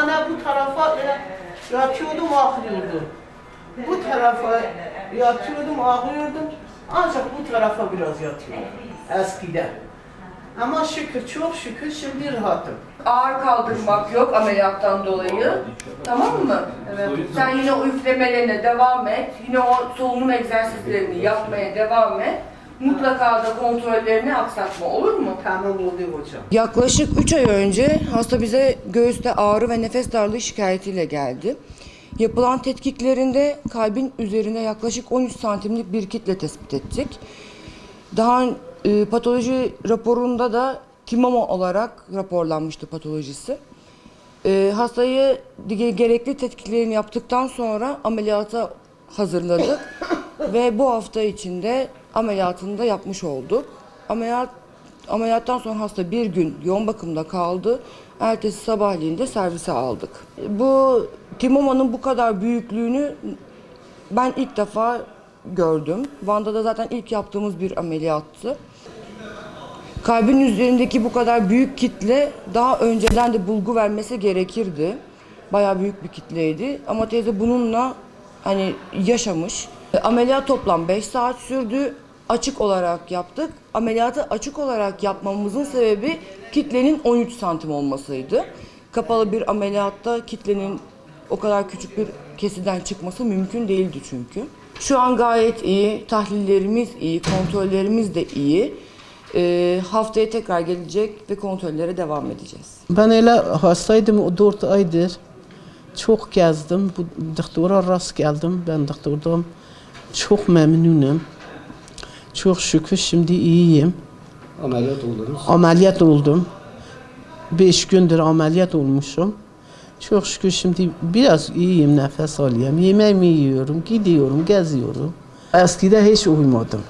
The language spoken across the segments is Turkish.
Bana bu tarafa öyle yatıyordum ağlıyordum. Bu tarafa yatıyordum ağlıyordum. Ancak bu tarafa biraz yatıyordum eskiden. Ama şükür çok şükür şimdi rahatım. Ağır kaldırmak yok ameliyattan dolayı. Tamam mı? Sen yine üflemelerine devam et. Yine o solunum egzersizlerini yapmaya devam et. Mutlaka da kontrollerini aksatma olur mu? Tamam oldu hocam. Yaklaşık 3 ay önce hasta bize göğüste ağrı ve nefes darlığı şikayetiyle geldi. Yapılan tetkiklerinde kalbin üzerine yaklaşık 13 santimlik bir kitle tespit ettik. Daha e, patoloji raporunda da timoma olarak raporlanmıştı patolojisi. E, hastayı ge- gerekli tetkiklerini yaptıktan sonra ameliyata hazırladık ve bu hafta içinde ameliyatını da yapmış olduk. Ameliyat ameliyattan sonra hasta bir gün yoğun bakımda kaldı. Ertesi sabahleyin de servise aldık. Bu timomanın bu kadar büyüklüğünü ben ilk defa gördüm. Van'da da zaten ilk yaptığımız bir ameliyattı. Kalbin üzerindeki bu kadar büyük kitle daha önceden de bulgu vermesi gerekirdi. Bayağı büyük bir kitleydi ama teyze bununla hani yaşamış. Ameliyat toplam 5 saat sürdü. Açık olarak yaptık. Ameliyatı açık olarak yapmamızın sebebi kitlenin 13 santim olmasıydı. Kapalı bir ameliyatta kitlenin o kadar küçük bir kesiden çıkması mümkün değildi çünkü. Şu an gayet iyi, tahlillerimiz iyi, kontrollerimiz de iyi. Ee, haftaya tekrar gelecek ve kontrollere devam edeceğiz. Ben öyle hastaydım o dört aydır. Çok gezdim. Bu doktora rast geldim. Ben doktordan çok memnunum. Çok şükür şimdi iyiyim. Ameliyat oldunuz. Ameliyat oldum. Beş gündür ameliyat olmuşum. Çok şükür şimdi biraz iyiyim, nefes alıyorum. Yemeğimi yiyorum, gidiyorum, geziyorum. Eskiden hiç uyumadım.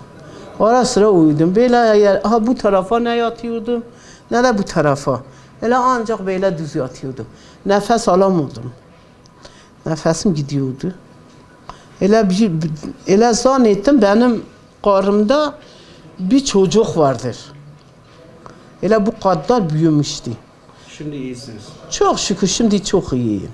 Ara sıra uyudum. Böyle eğer, ha bu tarafa ne yatıyordum, ne de bu tarafa. Öyle ancak böyle düz yatıyordum. Nefes alamadım. Nefesim gidiyordu. Öyle bir, öyle zannettim benim karnımda bir çocuk vardır. Öyle bu kadar büyümüştü. Şimdi iyisiniz. Çok şükür şimdi çok iyiyim.